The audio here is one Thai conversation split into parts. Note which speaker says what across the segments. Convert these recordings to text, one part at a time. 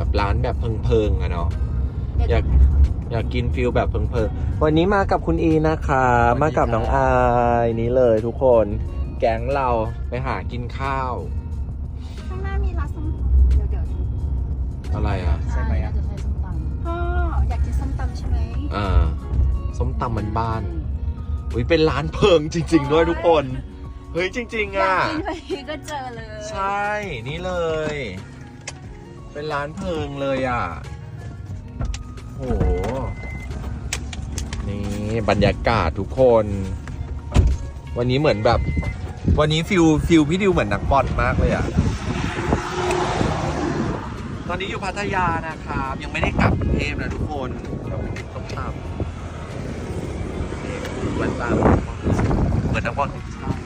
Speaker 1: แบบร้านแบบเพิงๆอะเนาะอยากอยากกินฟิลแบบเพิงๆวันนี้มากับคุณอีนะคะ
Speaker 2: สวัสดี
Speaker 1: มากับ
Speaker 2: ครับ
Speaker 1: น้องอายนี้เลยทุกคน แก๊งเราไปหากินข้าว
Speaker 3: ข้างหน้ามีร้านส้มเดี๋ยวเดี๋ยว
Speaker 1: อะไรอะ
Speaker 2: ใช่ไหมอะ
Speaker 4: น่าจะใช้ส้มตำ
Speaker 3: พ่ออยากกินส้มตำใช่ไหม
Speaker 1: อ่าส้มตำมันบ้านๆอุ้ยเป็นร้านเพิงจริง ๆ ด้วยทุกคน เฮ้ยจริง ๆ
Speaker 3: อยา
Speaker 1: อะ
Speaker 3: กกินอะไรก็เจอเลย
Speaker 1: ใช่นี่เลย เป็นร้านเพลิงเลยอะ โห นี่บรรยากาศทุกคน วันนี้เหมือนแบบ วันนี้ฟิลฟิลพี่ดิวเหมือนนักบอลมากเลยอะ ตอนนี้อยู่พัทยานะครับ ยังไม่ได้กลับกรุงเทพนะทุกคนเราไปกินส้มตำเหมือนตามเหมือนนักบอลทีมชาติ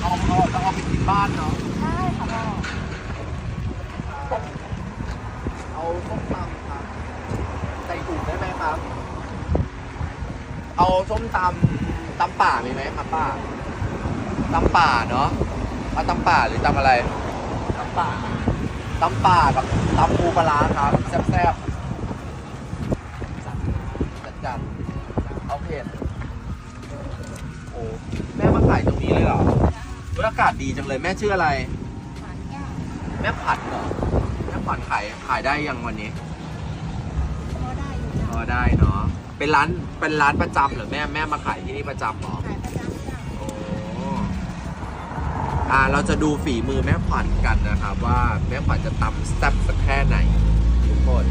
Speaker 1: เอาเอาเอาเอาไปกินบ้านเนาะ
Speaker 3: ใช่ค่ะพ่อ
Speaker 1: เอาส้มตำครับใส่ถุงได้ไหมครับ เอาส้มตำตำป่ามีไหมครับป้า ตำป่าเนาะเอาตำป่าหรือตำอะไรตำป่าตำป่ากับตำปูปลาร้าครับ แซ่บๆจัดจัดๆเอาเผ็ดโอ้แม่มาขายตรงนี้เลยเหรอบรรยากาศดีจังเลยแม่ชื่ออะไร
Speaker 3: หวานแก้ว
Speaker 1: แม่ผัดเหรอแม่ผัดขายขายได้ยังวันนี้
Speaker 3: พ่อได้อยู่จ้ะ
Speaker 1: อ๋อได้เนาะเป็นร้านเป็นร้านประจำเหรอแม่แม่มาขายที่นี่ประจำเหรอ
Speaker 3: ขายประจำจ้ะ
Speaker 1: โอ้ อ่าเราจะดูฝีมือแม่ขวัญกันนะครับว่าแม่ขวัญจะตำแซ่บสักแค่ไหนทุกคน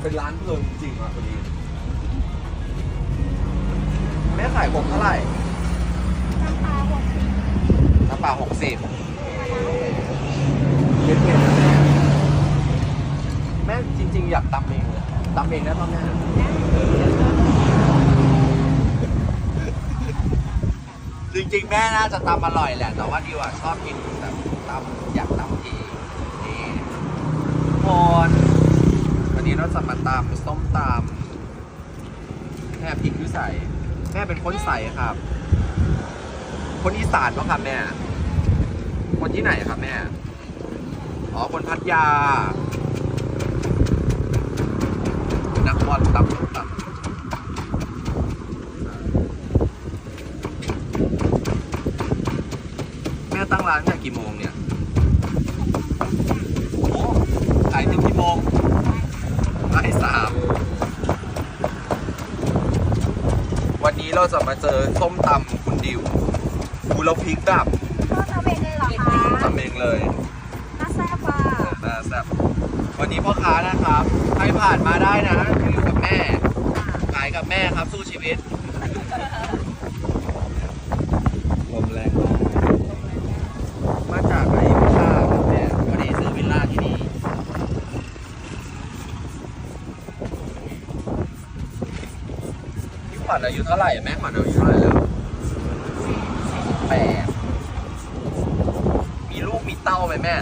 Speaker 1: เป็นร้านเพลิงจริงอะคนนี้แม่ขายผมเท่าไหร่
Speaker 3: ปลาหกสิบ
Speaker 1: น้ำปลาหกสิบเผ็ดนะแม่แม่จริง ๆ อยากตำเองเลยตำเองได้ป่ะแม่ ริง ๆ แม่น่าจะตำอร่อยแหละ แต่ว่าดิวอะชอบกินแบบตำอยากตำเองนี่ทุกคนวันนี้เราจะมาตำส้มตำแค่พริกด้วยใส่แม่เป็นคนใส่ครับ คนอีสานปะครับแม่ คนที่ไหนครับแม่ อ๋อ คนพัทยา นักบอลตำตำ แม่ตั้ง ร้านเนี่ยกี่โมงเนี่ยโอ้โหขายถึงกี่โมงบ่ายสามวันนี้เราจะมาเจอส้มตำคุณดิวกูเราพริกแบบ
Speaker 3: พ่อทำเองเลยเหรอคะ
Speaker 1: ทำเองเลย
Speaker 3: น่าแซ่บอะ
Speaker 1: น่าแซ่บวันนี้พ่อค้านะครับ ใครผ่านมาได้นะคืออยู่กับแม่ ขายกับแม่ครับสู้ชีวิต วัญอายุเท่าไหร่แม่ขวัญอายุเท่าไหร่แล้วแปดมีลูกมีเต้าไหมแม่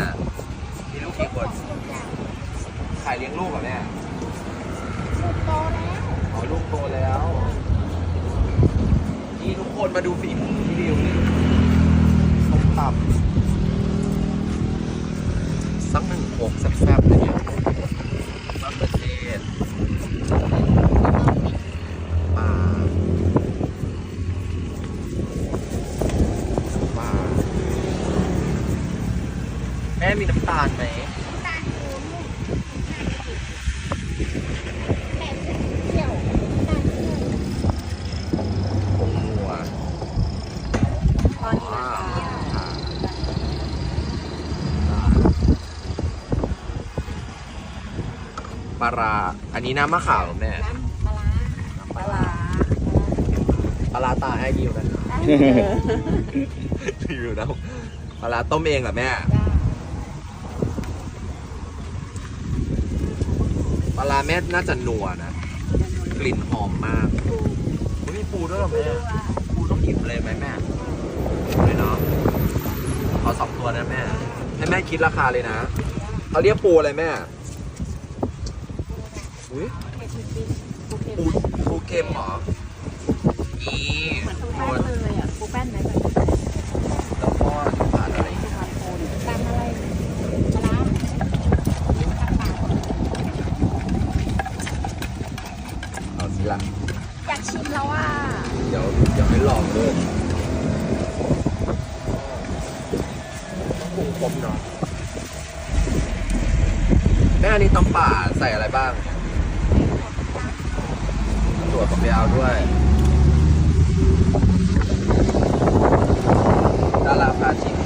Speaker 1: มีลูกกี่คนขายเลี้ยงลูกเหรอแม่
Speaker 3: ลูกโตแล้ว
Speaker 1: อ๋อลูกโตแล้ว นี่ทุกคนมาดูฝีมือพี่ดิวนี่ส้มตำสักหนึ่งโขกแซ่บๆเลยเนี่ยมะเขือเทศปลาปลาแม่มีน้ำตาลไหม
Speaker 3: ตาลโค้งแต่เขียวตาลเขียว
Speaker 1: ผงนัว
Speaker 3: ตอนนี้
Speaker 1: ว้า
Speaker 3: นะคะ
Speaker 1: ปลาร้าอันนี้น้ำมะขาวเหรอแม่
Speaker 3: น้ำปลาร้าปลาร้า
Speaker 1: ปลาร้าตาให้ยิวนะ
Speaker 3: ได้
Speaker 1: ยิวนะปลาร้าต้มเองเหรอแม่
Speaker 3: จ้า
Speaker 1: ลาร้าแม่น่าจะนัวนะ กลิ่นหอมมากอุ๊ยมีปูด้วยเหรอแม่ปูต้องหยิบเลยไหมแม่ไม่เนาะเอาสองตัวนะแม่ ให้แม่คิดราคาเลยนะเขาเรียกปูอะไรแม่อุ้ยปูปูเค็มเหรอนี่
Speaker 3: ปูแป้
Speaker 1: น
Speaker 3: เลยอะปูแป้นไหมแบบ
Speaker 1: แล้วก็ น้อง แม่อันนี้ตำป่าใส่อะไรบ้างถั่วกับยาวด้วยดาราพาชิม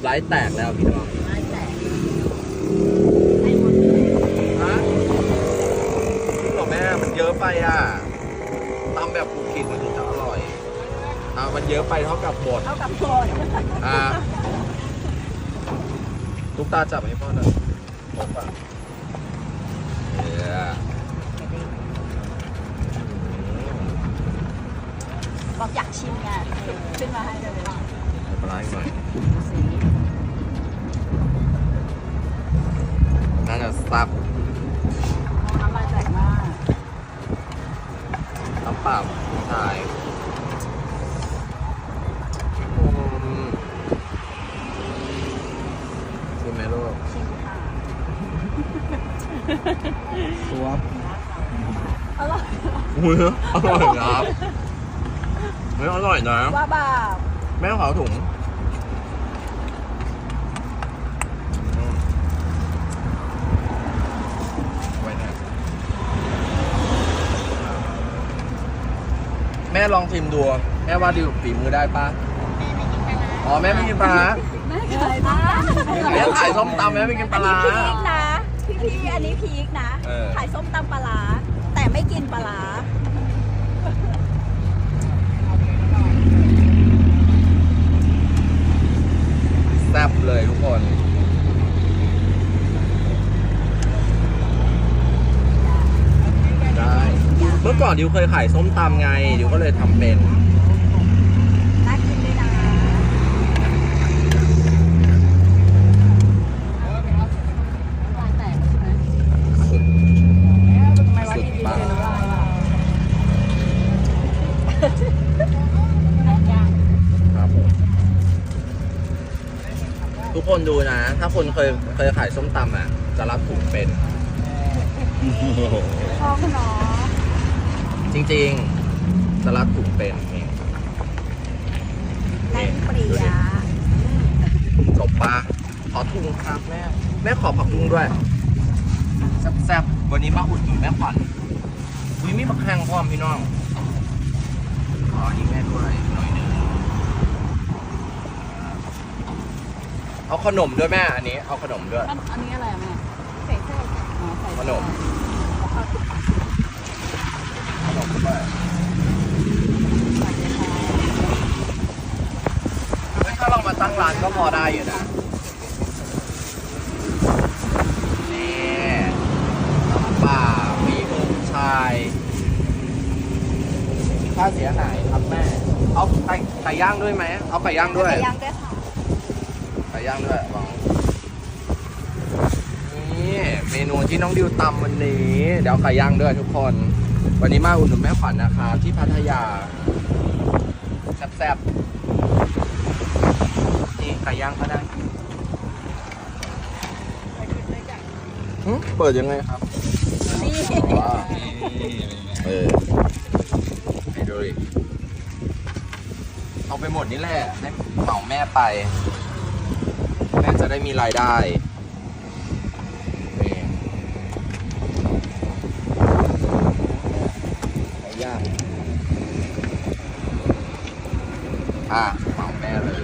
Speaker 1: น้ำลายแตกแล้วพี่น้อง
Speaker 3: ไม้แตกให้หมดเลย
Speaker 1: ฮะจริงเหรอแม่มันเยอะไปอะตำแบบผูกขิดมันถึงจะอร่อยอ่ามันเยอะไปเท่ากับบด
Speaker 3: เท่ากับโคน
Speaker 1: อ่าลูกตาจับให้พ่อหน่อยครบอะเนี่ย
Speaker 3: บอกอยากชิมไงขึ้นมาให้เลย
Speaker 1: ปลาอีกหน่อย น่าจะซับ
Speaker 3: น้ำลายแตกมาก
Speaker 1: น้ำเปล่าผู้ชายอืมชิมไหมลูก
Speaker 3: ชิมค่ะ
Speaker 1: ตัว
Speaker 3: อร่อย
Speaker 1: อุ้ยอร่อยครับเฮ้ยอร่อยนะ
Speaker 3: ว่าแบบ
Speaker 1: แม่ขอถุงอืมไว้นะแม่ลองชิมดู แม่ว่าดิวฝีมือได้ปะอ๋อแม่ไม่กินปลาร้า
Speaker 3: ไม่เคยนะ
Speaker 1: แม่ขายส้มตำแม่ไม่กินปลาร้า
Speaker 3: อันนี้พีคนะพี่พี่ๆอันนี้พีคนะ
Speaker 1: เออ
Speaker 3: ขายส้มตำปลาร้าแต่ไม่กินปลาร้า
Speaker 1: แซ่บเลยทุกคน ได้ เมื่อ ก่อนดิวเคยขายส้มตำไงดิวก็เลยทำเป็น
Speaker 3: น่ากินด้วยนะลายแตกใช่ไหม
Speaker 1: สุด
Speaker 3: ทำไมวันที่ดีเลยรู้ว่าอะไรย่าง
Speaker 1: ครับผมทุกคนดูนะ ถ้าคนเคยเคยขายส้มตำอะ จะรับถุงเป็น
Speaker 3: ชอบเนาะ
Speaker 1: จริงๆจะรับถุงเป็นนี่
Speaker 3: แป้งเปรี้ย
Speaker 1: จบปะขอถุงครับแม่ แม่ขอผักบุ้งด้วย แซ่บๆ วันนี้มาอุดหนุนแม่ขวัญอุ้ยมีผักแห้งพร้อมพี่น้อง ขออันนี้แม่ด้วยหน่อยหนึงเอาขนมด้วยแม่อันนี้ เอาขนมด้วย
Speaker 3: อันนี้อะไรอะแม่ใส่ไส้อ๋อใส่ไส้
Speaker 1: ขนมขนมด้วย
Speaker 3: ใส่ไส้
Speaker 1: เฮ้ย ถ้าเรามาตั้งร้านก็พอได้อยู่นะ นี่น้ำเปล่ามีมือผู้ชายค่าเสียหายครับแม่ เอาไก่ไก่ย่างด้วยไหม เอาไก่ย่างด้วย
Speaker 3: ไก่ย่างด้วยค่ะ
Speaker 1: ไก่ย่างด้วยลองนี่เมนูที่น้องดิวตำวันนี้ เดี๋ยวเอาไก่ย่างด้วยทุกคน วันนี้มาอุดหนุนแม่ขวัญนะครับที่พัทยาแซ่บๆนี่ไก่ย่างก็ได้หึเปิดยังไงครับ
Speaker 3: นี่
Speaker 1: ว้าวเออไปดูดิเอาไปหมดนี่แหละให้เหมาแม่ไป แม่จะได้มีรายได้่าเมาแน่เลย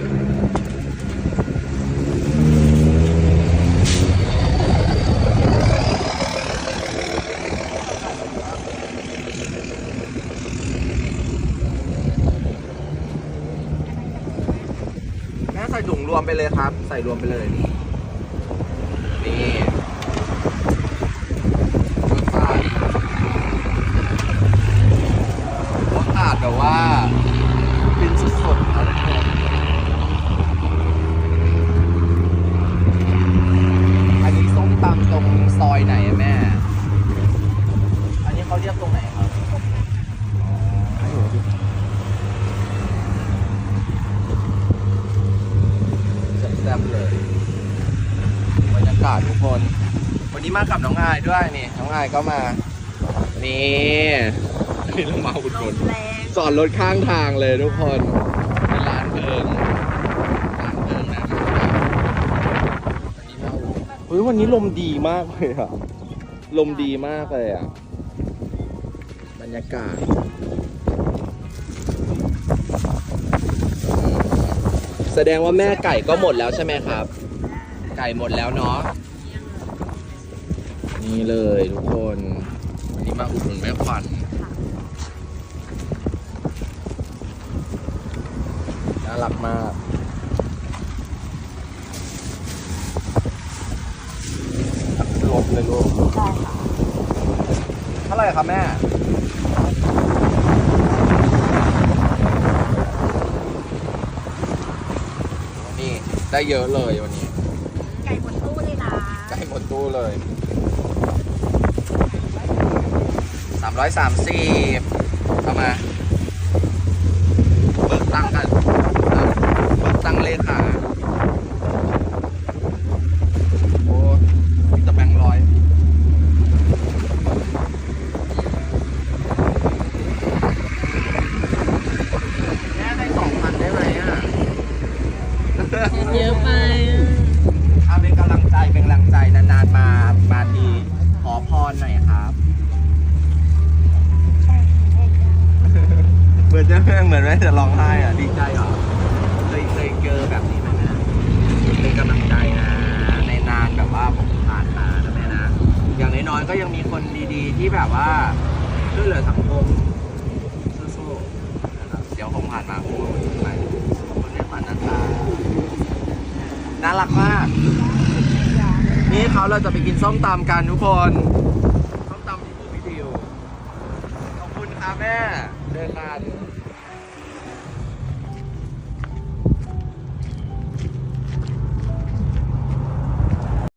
Speaker 1: แม่ใส่ถุงรวมไปเลยครับ ใส่รวมไปเลย นี่ มากับน้องอายด้วยนี่น้องอายก็มา นี่นี่เรามาอุดหนุน
Speaker 3: แรง
Speaker 1: จอดรถข้างทางเลยทุกคนเป็นร้านเพลิงร้านเพลิงนะวันนี้มาอุดหนุนเฮ้ยวันนี้ลมดีมากเลยอะลมดีมากเลยอะบรรยากาศแสดงว่าแม่ไก่ก็หมดแล้วใช่ไหมครับ ไก่หมดแล้วเนาะ นี่เลยทุกคนวันนี้มาอุดหนุนแม่ขวัญน่ารักมากรวมเลยลูก
Speaker 3: ได้ค่ะ
Speaker 1: เท่าไหร่ครับแม่นี่ได้เยอะเลยวันนี้
Speaker 3: ไก่บนตู้เลยนะ
Speaker 1: ได้หมดตู้เลย สาม ร้อยสามสิบเข้ามา เบิกตังค์กันอะเบิกตังค์เลขาโอ้มีแต่แบงค์ร้อยแม่ได้สองพันได้ไหมอะ
Speaker 3: เยอะไป
Speaker 1: อาเป็นกำลังใจเป็นกำลังใจนานๆมามาทีขอพรหน่อยครับ มือนจะเหมือนแม่จะร้องไห้อะดีใจเหรอเคยเคยเจอแบบนี้ไหมแม่เป็นกำลังใจนะ ในนานแบบว่าผมผ่านมานะแม่นะอย่างน้อยๆก็ยังมีคนดีๆ ที่แบบว่าช่วยเหลือสังคมสู้ๆนะครับเดี๋ยวผมผ่านมาผมก็ไปขอบคุณแม่ปันนะคะน่ารักมากนี่เขาเราจะไปกินส้มตำกันทุกคน ส้มตำที่บูพี่ดิวขอบคุณครับแม่ veterinário.